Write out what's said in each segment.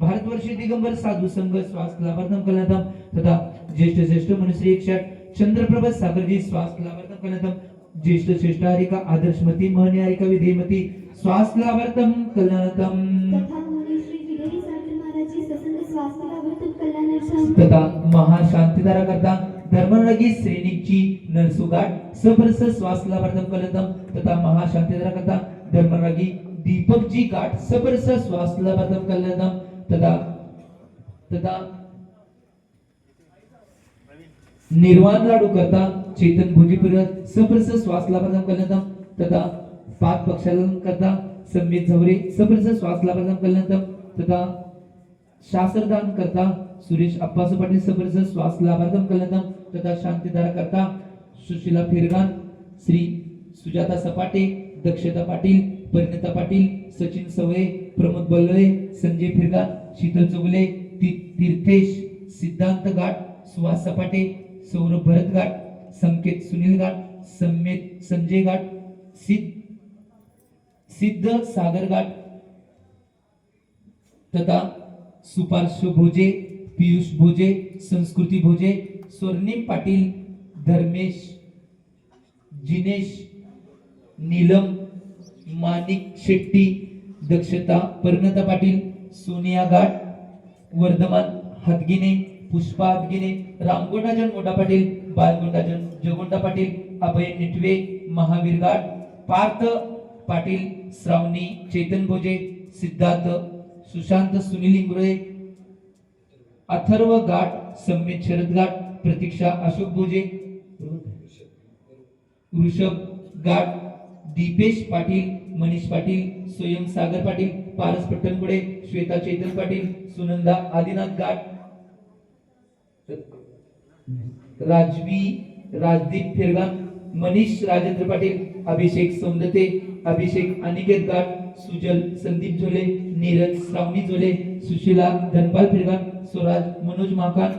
भारतवर्षी दिगंबर साधू संघ स्वास्थ्य लाभार्थम कल्याणार्थम तथा ज्येष्ठ ज्येष्ठ मनुश्री एकशे चंद्रप्रभ सागरजी स्वास्थ्य लाभार्थम कल्याणार्थम ज्येष्ठ श्रेष्ठ हरिका आदर्शमती महनी हरिका स्वास्थ्य लाभार्थम कल्याणार्थम तथा महाशांतिधारा करता धर्मरगी श्रेणीची नरसुगाट सफरस स्वासला लाभार्थम कलतम तथा महाशांतिधारा करता धर्मरगी दीपकजी गाठ सफरस स्वासला लाभार्थम कलतम तथा तथा निर्वाण लाडू करता चेतन भुजीपुर सफरस स्वासला लाभार्थम कलतम तथा पाच पक्षाला करता संमित झवरे सफरस स्वासला लाभार्थम कलतम तथा शास्त्रदान करता सुरेश अप्पास पाटील सफरच श्वास लाभार्थम कल्याणम तथा शांतीधारा करता सुशीला फिरगान श्री सुजाता सपाटे दक्षता पाटील परिणता पाटील सचिन सवळे प्रमोद बल्लळे संजय फिरगान शीतल चौगले ती- तीर्थेश सिद्धांत घाट सुहास सपाटे सौरभ भरत घाट संकेत सुनील घाट सम्मेत संजय घाट सिद्ध सिद्ध सागर घाट तथा सुपार्श भोजे पियुष भोजे संस्कृती भोजे स्वर्णिम पाटील धर्मेश जिनेश नीलम माणिक शेट्टी दक्षता परिणता पाटील सोनिया घाट वर्धमान हातगिने पुष्पा हातगिने रामगोंडाजन मोठा पाटील बालगोंडाजन जगोंडा पाटील अभय निटवे महावीर घाट पार्थ पाटील श्रावणी चेतन भोजे सिद्धार्थ सुशांत सुनील इंगुरे अथर्व घाट सम्मित शरद घाट प्रतीक्षा अशोक भोजे ऋषभ घाट दीपेश पाटील मनीष पाटील स्वयं सागर पाटील पारस पट्टणपुडे श्वेता चेतन पाटील सुनंदा आदिनाथ घाट राजवी राजदीप फिरगान मनीष राजेंद्र पाटील अभिषेक सौंदते अभिषेक अनिकेत घाट सुजल संदीप झोले नीरज श्रावणी झोले सुशीला धनपाल फिरगान स्वराज मनोज माकान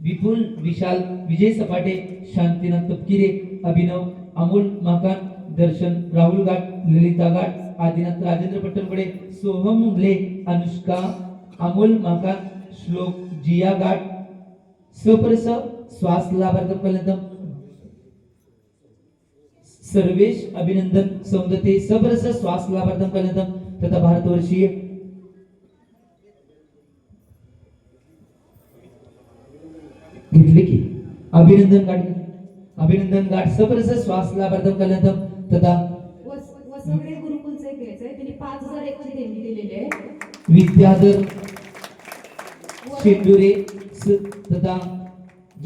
विपुल विशाल विजय सपाटे शांतीनाथ तपकिरे अभिनव अमोल माकान दर्शन राहुल घाट ललिता गाठ आदिनाथ राजेंद्र पट्टणकडे सोहम मुंगले अनुष्का अमोल माकान श्लोक जिया गाठ सप्रस श्वास लाभार्थपर्यंत सर्वेश अभिनंदन सौंदते सबरस श्वास लाभार्थम कल्याणम तथा भारतवर्षीय घेतले की? अभिनंदन गाठ अभिनंदन गाठ सबरस श्वास लाभार्थम कल्याणम तथा वस वसवडे गुरुकुलचं एक घ्यायचंय त्यांनी पाच हजार एकची देणगी दिलेली आहे. विद्याधर शेंडुरे तथा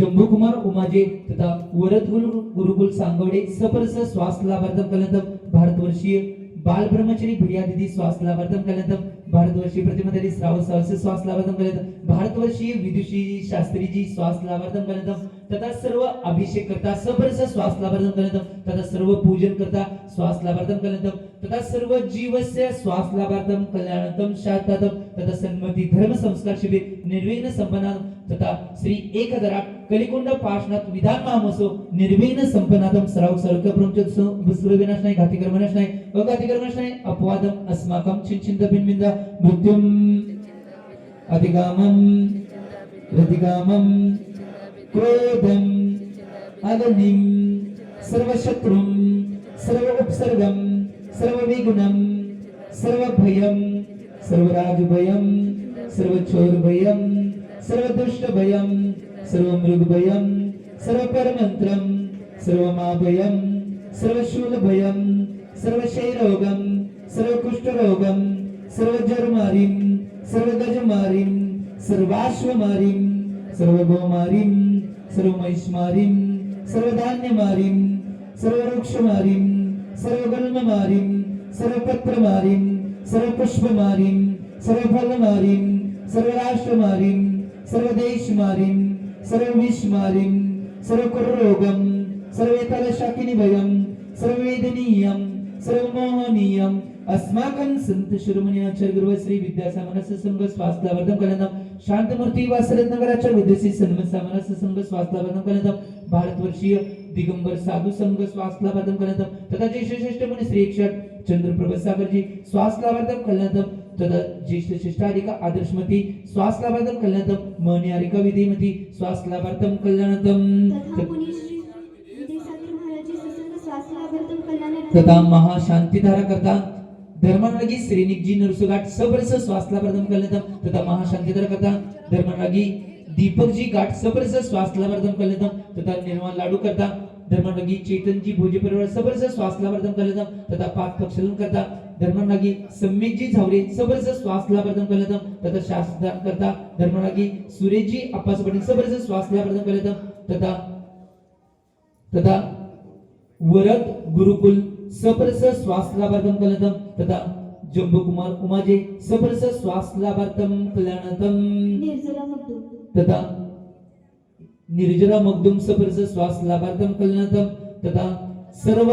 जम्बूकुमार उमाजे तथा वरद गुरुकुल सांगवडे सपरस श्वास लाभार्थम कलंतम भारतवर्षीय बाल ब्रह्मचारी भिडिया दिदी श्वास लाभार्थम कलंतम भारतवर्षीय प्रतिमा दिदी श्रावण सहस्य श्वास लाभार्थम कलंतम भारतवर्षीय विदुषी शास्त्रीजी श्वास लाभार्थम कलंतम तथा सर्व अभिषेक करता सपरस श्वास लाभार्थम तथा सर्व पूजन करता श्वास लाभार्थम तथा सर्व जीवस्य श्वास लाभार्थम कल्याणार्थम शांतातम तथा सन्मती धर्म संस्कार शिबिर निर्विघ्न संपन्नाम तथा श्री एक हजार आठ कलिकुंड पाशनाथ विधान महामसो निर्विघ्न संपन्नातम सराव सर्क प्रमुख विनाश नाही घाती कर्मनाश नाही अघाती कर्मनाश नाही अपवादम अस्माकम चिंचिंत बिनबिंद मृत्युम अधिगामम प्रतिगामम क्रोधम् अवनिम् सर्वशत्रुम् सर्व उपसर्गम् सर्वविघ्नम् सर्वभयम् सर्वराजभयम् सर्वचोरभयम् सर्वदुष्टभयम् ृगभयं सर्वपरमन्त्रं सर्वमाभयं सर्वशूलभयं सर्वशैरोगं सर्वकुष्टरोगं सर्वजर्मारीं सर्वधजमारीं सर्वाश्वरीम् सर्व परमंत्रम सर्व माभयम सर्व शूल भयम सर्व क्षयरोगम सर्व कुष्ठरोगम सर्व सर्व गजमारीम सर्वाश्वमारीम सर्व गोमारीम सर्व सर्व सर्व सर्व सर्व सर्व सर्व सर्व सर्व सर्व सर्व कुरोगम सर्व शाकिनी भयम सर्व वेदनीयम सर्व मोहनीयम अस्माकं संत शिरोमणी आचार्य गुरु श्री विद्यासामनस संघ स्वास्थ्यवर्धन कल्याणम शांतमूर्ती वासरत्नगराचार्य विद्यासी सन्मत सामनस संघ स्वास्थ्यवर्धन कल्याणम भारतवर्षीय दिगंबर साधू संघ स्वास्थ्यवर्धन कल्याणम तथा ज्येष्ठ श्रेष्ठ मुनी श्री एकशट चंद्रप्रभ सागरजी स्वास्थ्यवर्धन कल्याणम तथा ज्येष्ठ शिष्टारिका आदर्शमती विधिमती स्वास्थ्यवर्धन कल्याणतम महाराजी सत्संग स्वास्थ्य लाभार्थम कल्याण तथा महाशांतिधारा करता धर्मरागी श्रेणिकजी नरसुघाट सबरस स्वास्थ्य प्रदान करण्यात तथा महाशांतिधारा करता धर्मरागी दीपकजी घाट सबरस स्वास्थ्य प्रदान करण्यात तथा निर्माण लाडू करता धर्मरागी चेतनजी भोजे परिवार सबरस स्वास्थ्य प्रदान करण्यात तथा पाच पक्षलन करता धर्मरागी सम्यकजी झावरे सबरस स्वास्थ्य प्रदान करण्यात तथा शास्त्रदान करता धर्मरागी सुरेशजी अप्पास पाटील सबरस स्वास्थ्य प्रदान करण्यात तथा तथा वरद गुरुकुल सप्रस स्वास्थ्य लाभार्थम कल्याणम तथा जम्बू कुमार उमाजे सप्रस स्वास्थ्य लाभार्थम मगदूम। तथा निर्जरा मगदुम सप्रस स्वास्थ्य लाभार्थम कल्याणतम तथा सर्व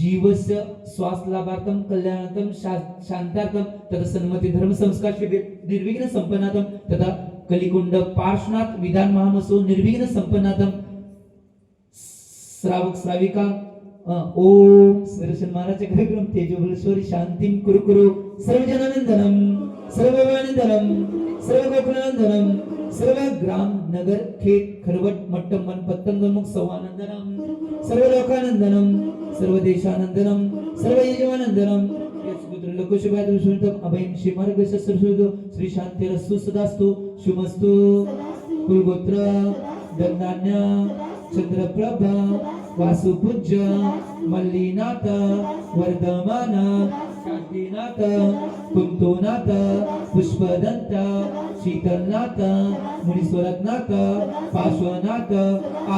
जीवस्य स्वास्थ्य लाभार्थम कल्याणतम शा- शांतार्थम तथा सन्मती धर्म संस्कार शिबिर निर्विघ्न संपन्नातम तथा कलिकुंड पार्श्वनाथ विधान महामसो निर्विघ्न संपन्नातम श्रावक श्राविका ओम सुदर्शन महाराजचे कार्यक्रम तेजोबलेश्वरी शांतीम कुरु कुरु सर्व जनानंदनम सर्व वैनंदनम सर्व गोकुलानंदनम सर्व ग्राम नगर खेत खरवट मट्टम मन पत्तंगमुख सवानंदनम सर्व लोकानंदनम सर्व देशानंदनम सर्व यजमानंदनम यस्पुत्र लोकशुभाय दुष्णतम अभयम श्रीमार्ग सरस्वतो श्री शांती रस्तु सदास्तु शुभस्तु कुलगोत्र दंडान्या चंद्रप्रभा वासुपूज्य मल्लीनाथ वर्धमान शांतीनाथ कुंतोनाथ पुष्पदंत शीतलनाथ मुनीश्वरनाथ पार्श्वनाथ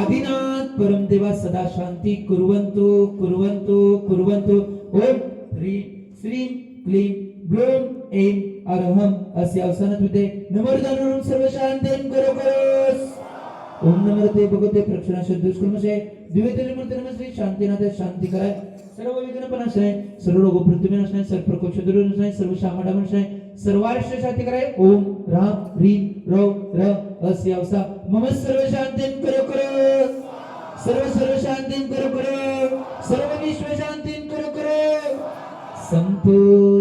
आदिनाथ परमदेवा सदा शांती कुर्वन्तु कुर्वन्तु कुर्वन्तु। ओम ह्रीं श्रीं क्लीं ब्लूं ऐं अरहं। अस्य अवसानात विद्ये नमोर्दानवरून सर्व शांतीं करो करोस। ओम नमस्ते भगवते प्रक्षणा शुद्धुष्कर्मशे दिव्यतेजमूर्ती नमस्ते शांतीनाथ शांती कराय. सर्व विघ्नपणाशय सर्व रोग पृथ्वी सर्व प्रकोष शत्रू सर्व शामडा सर्वार्ष शांती कराय. ओम राम ह्रीं रौ र अस्य अवसा. मम सर्व शांतीं करो करो. सर्व सर्व शांतीं करो करो. सर्व विश्व शांतीं करो करो. संतो